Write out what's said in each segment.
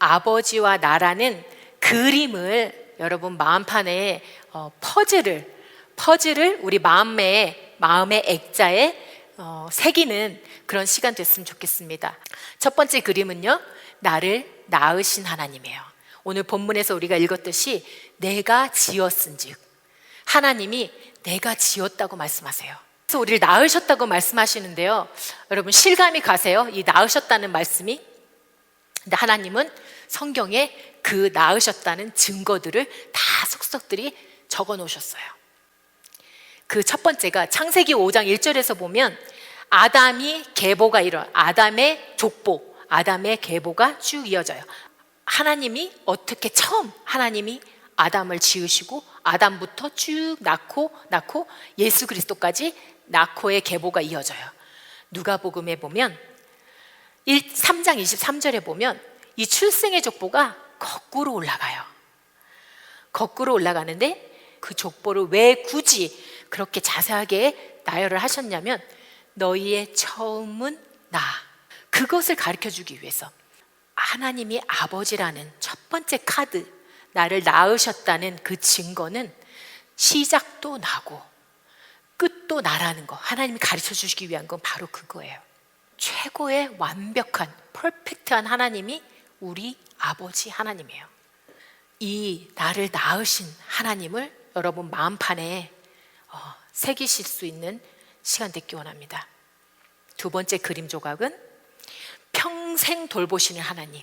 아버지와 나라는 그림을 여러분 마음판에 어, 퍼즐을 퍼즐을 우리 마음의 마음의 액자에 어, 새기는 그런 시간 됐으면 좋겠습니다. 첫 번째 그림은요, 나를 낳으신 하나님이에요. 오늘 본문에서 우리가 읽었듯이 내가 지었은즉 하나님이 내가 지었다고 말씀하세요. 그래서 우리를 낳으셨다고 말씀하시는데요. 여러분 실감이 가세요? 이 낳으셨다는 말씀이 근데 하나님은 성경에 그 낳으셨다는 증거들을 다 속속들이 적어 놓으셨어요. 그 첫 번째가 창세기 5장 1절에서 보면 아담이 계보가 일어 아담의 족보, 아담의 계보가 쭉 이어져요. 하나님이 어떻게 처음 하나님이 아담을 지으시고 아담부터 쭉 낳고 낳고 예수 그리스도까지 낳고의 계보가 이어져요. 누가복음에 보면 1, 3장 23절에 보면 이 출생의 족보가 거꾸로 올라가요. 거꾸로 올라가는데 그 족보를 왜 굳이 그렇게 자세하게 나열을 하셨냐면 너희의 처음은 나. 그것을 가르쳐 주기 위해서 하나님이 아버지라는 첫 번째 카드, 나를 낳으셨다는 그 증거는 시작도 나고 끝도 나라는 거 하나님이 가르쳐 주시기 위한 건 바로 그거예요. 최고의 완벽한 퍼펙트한 하나님이 우리 아버지 하나님이에요. 이 나를 낳으신 하나님을 여러분 마음판에 어, 새기실 수 있는 시간 되기 원합니다. 두 번째 그림 조각은 평생 돌보시는 하나님.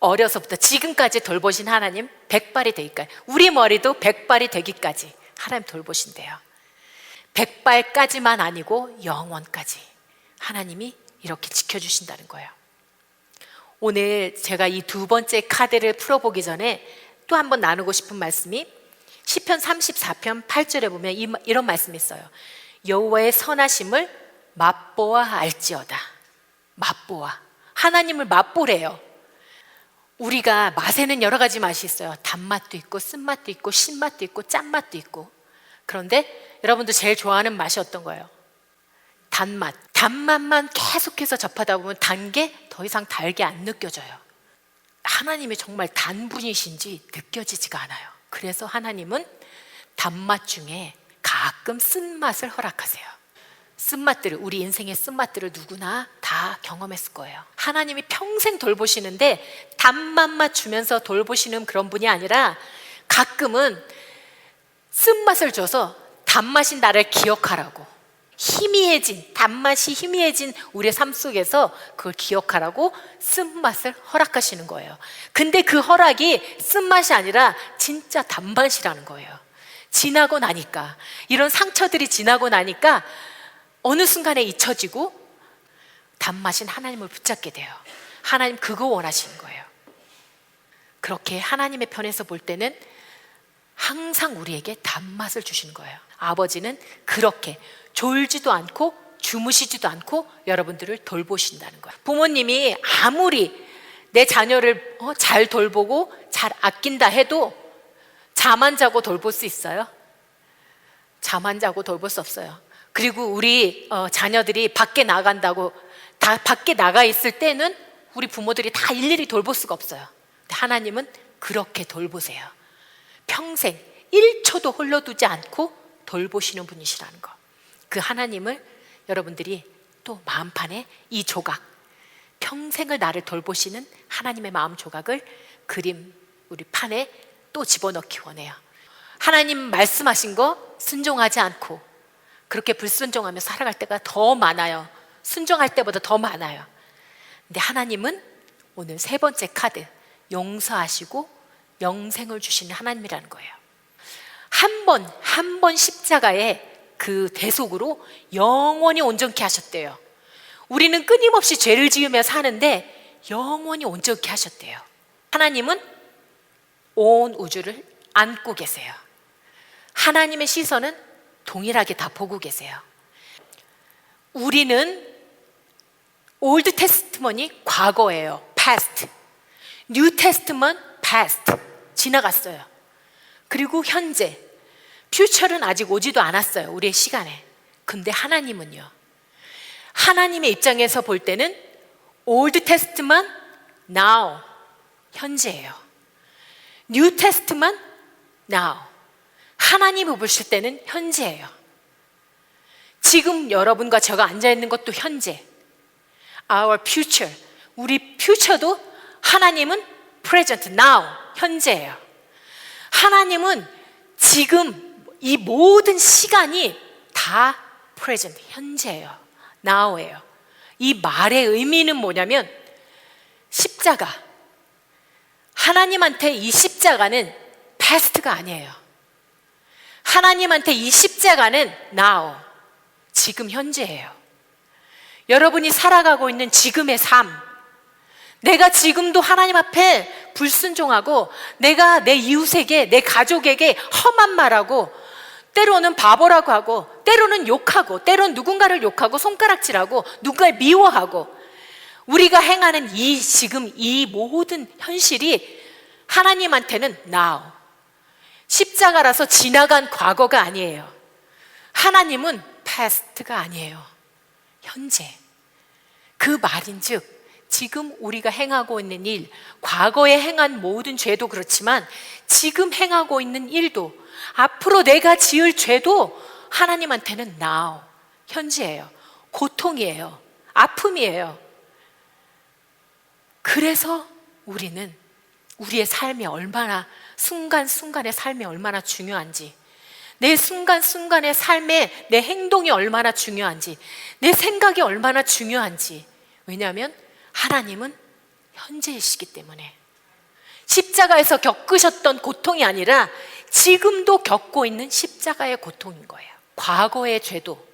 어려서부터 지금까지 돌보신 하나님 백발이 되기까지 우리 머리도 백발이 되기까지 하나님 돌보신대요. 백발까지만 아니고 영원까지 하나님이 이렇게 지켜주신다는 거예요. 오늘 제가 이 두 번째 카드를 풀어보기 전에 또 한번 나누고 싶은 말씀이 시편 34편 8절에 보면 이- 이런 말씀이 있어요. 여호와의 선하심을 맛보아 알지어다. 맛보아. 하나님을 맛보래요. 우리가 맛에는 여러 가지 맛이 있어요. 단맛도 있고 쓴맛도 있고 신맛도 있고 짠맛도 있고. 그런데 여러분도 제일 좋아하는 맛이 어떤 거예요? 단맛. 단맛만 계속해서 접하다 보면 단 게 더 이상 달게 안 느껴져요. 하나님이 정말 단 분이신지 느껴지지가 않아요. 그래서 하나님은 단맛 중에 가끔 쓴맛을 허락하세요. 쓴맛들을 우리 인생의 쓴맛들을 누구나 다 경험했을 거예요. 하나님이 평생 돌보시는데 단맛만 주면서 돌보시는 그런 분이 아니라 가끔은 쓴맛을 줘서 단맛인 나를 기억하라고 희미해진 단맛이 희미해진 우리의 삶 속에서 그걸 기억하라고 쓴맛을 허락하시는 거예요. 근데 그 허락이 쓴맛이 아니라 진짜 단맛이라는 거예요. 지나고 나니까 이런 상처들이 지나고 나니까 어느 순간에 잊혀지고 단맛인 하나님을 붙잡게 돼요. 하나님 그거 원하시는 거예요. 그렇게 하나님의 편에서 볼 때는 항상 우리에게 단맛을 주시는 거예요. 아버지는 그렇게 졸지도 않고 주무시지도 않고 여러분들을 돌보신다는 거예요. 부모님이 아무리 내 자녀를 어, 잘 돌보고 잘 아낀다 해도 잠안 자고 돌볼 수 있어요? 잠안 자고 돌볼 수 없어요. 그리고 우리 어, 자녀들이 밖에 나간다고 다 밖에 나가 있을 때는 우리 부모들이 다 일일이 돌볼 수가 없어요. 하나님은 그렇게 돌보세요. 평생 1초도 홀려두지 않고 돌보시는 분이시라는 거. 그 하나님을 여러분들이 또 마음판에 이 조각, 평생을 나를 돌보시는 하나님의 마음 조각을 그림 우리 판에 또 집어넣기 원해요. 하나님 말씀하신 거 순종하지 않고 그렇게 불순종하며 살아갈 때가 더 많아요. 순종할 때보다 더 많아요. 근데 하나님은 오늘 세 번째 카드 용서하시고 영생을 주시는 하나님이라는 거예요. 한 번, 한 번 십자가에 그 대속으로 영원히 온전케 하셨대요. 우리는 끊임없이 죄를 지으며 사는데 영원히 온전케 하셨대요. 하나님은 온 우주를 안고 계세요. 하나님의 시선은 동일하게 다 보고 계세요. 우리는 올드 테스트먼이 과거예요. past. 뉴 테스트먼 past. 지나갔어요. 그리고 현재 퓨처는 아직 오지도 않았어요. 우리의 시간에. 근데 하나님은요. 하나님의 입장에서 볼 때는 올드 테스트먼 now 현재예요. 뉴 테스트만 now. 하나님을 보실 때는 현재예요. 지금 여러분과 제가 앉아 있는 것도 현재. Our future. 우리 future도 하나님은 present now. 현재예요. 하나님은 지금 이 모든 시간이 다 present 현재예요. now예요. 이 말의 의미는 뭐냐면 십자가. 하나님한테 이 십자가는 past가 아니에요. 하나님한테 이 십자가는 now. 지금 현재예요. 여러분이 살아가고 있는 지금의 삶. 내가 지금도 하나님 앞에 불순종하고 내가 내 이웃에게 내 가족에게 험한 말하고 때로는 바보라고 하고 때로는 욕하고 때로는 누군가를 욕하고 손가락질하고 누군가를 미워하고 우리가 행하는 이 지금 이 모든 현실이 하나님한테는 now 십자가라서 지나간 과거가 아니에요. 하나님은 past가 아니에요. 현재. 그 말인즉 지금 우리가 행하고 있는 일, 과거에 행한 모든 죄도 그렇지만 지금 행하고 있는 일도 앞으로 내가 지을 죄도 하나님한테는 now, 현재예요. 고통이에요. 아픔이에요. 그래서 우리는 우리의 삶이 얼마나 순간순간의 삶이 얼마나 중요한지 내 순간순간의 삶에 내 행동이 얼마나 중요한지 내 생각이 얼마나 중요한지 왜냐하면 하나님은 현재이시기 때문에 십자가에서 겪으셨던 고통이 아니라 지금도 겪고 있는 십자가의 고통인 거예요. 과거의 죄도,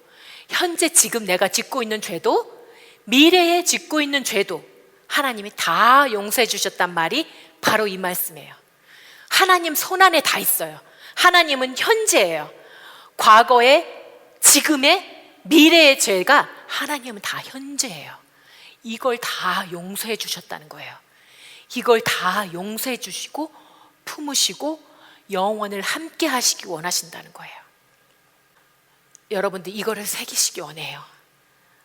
현재 지금 내가 짓고 있는 죄도, 미래에 짓고 있는 죄도 하나님이 다 용서해 주셨단 말이 바로 이 말씀이에요. 하나님 손안에 다 있어요. 하나님은 현재예요. 과거의, 지금의, 미래의 죄가 하나님은 다 현재예요. 이걸 다 용서해 주셨다는 거예요. 이걸 다 용서해 주시고 품으시고 영원을 함께 하시기 원하신다는 거예요. 여러분들 이거를 새기시기 원해요.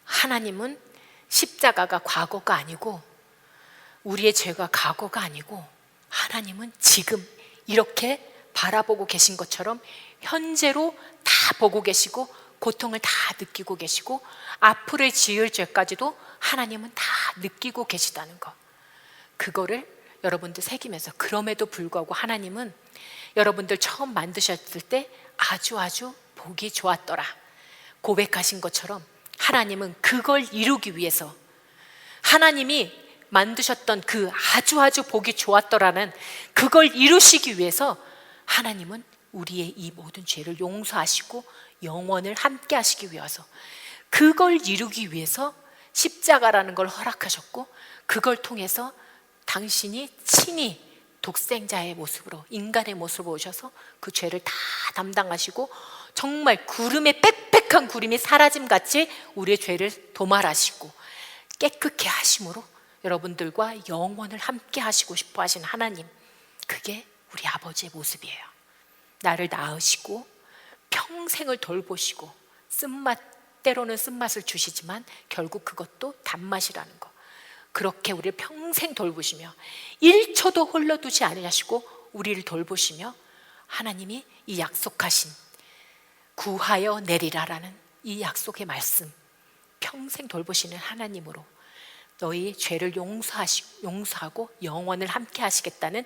하나님은 십자가가 과거가 아니고 우리의 죄가 과거가 아니고 하나님은 지금 이렇게 바라보고 계신 것처럼 현재로 다 보고 계시고 고통을 다 느끼고 계시고 앞으로 지을 죄까지도 하나님은 다 느끼고 계시다는 거. 그거를 여러분들 새기면서 그럼에도 불구하고 하나님은 여러분들 처음 만드셨을 때 아주 아주 보기 좋았더라. 고백하신 것처럼 하나님은 그걸 이루기 위해서 하나님이 만드셨던 그 아주 아주 보기 좋았더라는 그걸 이루시기 위해서 하나님은 우리의 이 모든 죄를 용서하시고 영원을 함께 하시기 위해서 그걸 이루기 위해서 십자가라는 걸 허락하셨고 그걸 통해서 당신이 친히 독생자의 모습으로 인간의 모습으로 오셔서 그 죄를 다 담당하시고 정말 구름에 빽빽한 구름이 사라짐 같이 우리의 죄를 도말하시고 깨끗게 하심으로 여러분들과 영원을 함께 하시고 싶어 하신 하나님 그게 우리 아버지의 모습이에요. 나를 낳으시고 평생을 돌보시고 쓴맛 때로는 쓴맛을 주시지만 결국 그것도 단맛이라는 거. 그렇게 우리를 평생 돌보시며 1초도 홀려두지 않으시고 우리를 돌보시며 하나님이 이 약속하신 구하여 내리라라는 이 약속의 말씀 평생 돌보시는 하나님으로 너희 죄를 용서하시, 용서하고 영원을 함께 하시겠다는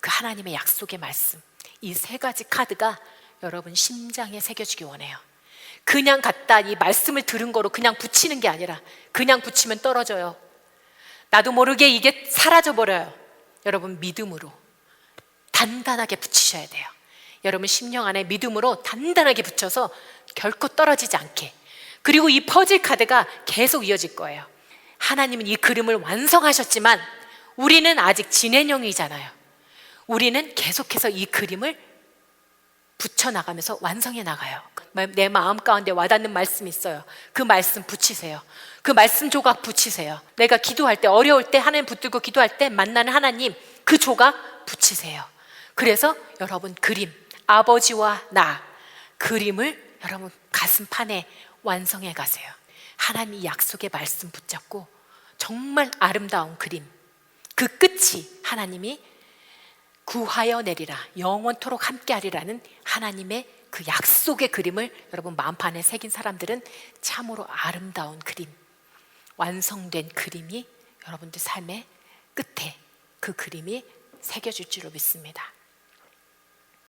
그 하나님의 약속의 말씀 이 세 가지 카드가 여러분 심장에 새겨지기 원해요. 그냥 갖다 이 말씀을 들은 거로 그냥 붙이는 게 아니라 그냥 붙이면 떨어져요. 나도 모르게 이게 사라져 버려요. 여러분 믿음으로 단단하게 붙이셔야 돼요. 여러분 심령 안에 믿음으로 단단하게 붙여서 결코 떨어지지 않게. 그리고 이 퍼즐 카드가 계속 이어질 거예요. 하나님은 이 그림을 완성하셨지만 우리는 아직 진행형이잖아요. 우리는 계속해서 이 그림을 붙여나가면서 완성해 나가요. 내 마음 가운데 와닿는 말씀이 있어요. 그 말씀 붙이세요. 그 말씀 조각 붙이세요. 내가 기도할 때, 어려울 때, 하나님 붙들고 기도할 때 만나는 하나님, 그 조각 붙이세요. 그래서 여러분 그림, 아버지와 나, 그림을 여러분 가슴판에 완성해 가세요. 하나님 약속의 말씀 붙잡고 정말 아름다운 그림. 그 끝이 하나님이 구하여 내리라 영원토록 함께하리라는 하나님의 그 약속의 그림을 여러분 마음판에 새긴 사람들은 참으로 아름다운 그림, 완성된 그림이 여러분들 삶의 끝에 그 그림이 새겨질 줄로 믿습니다.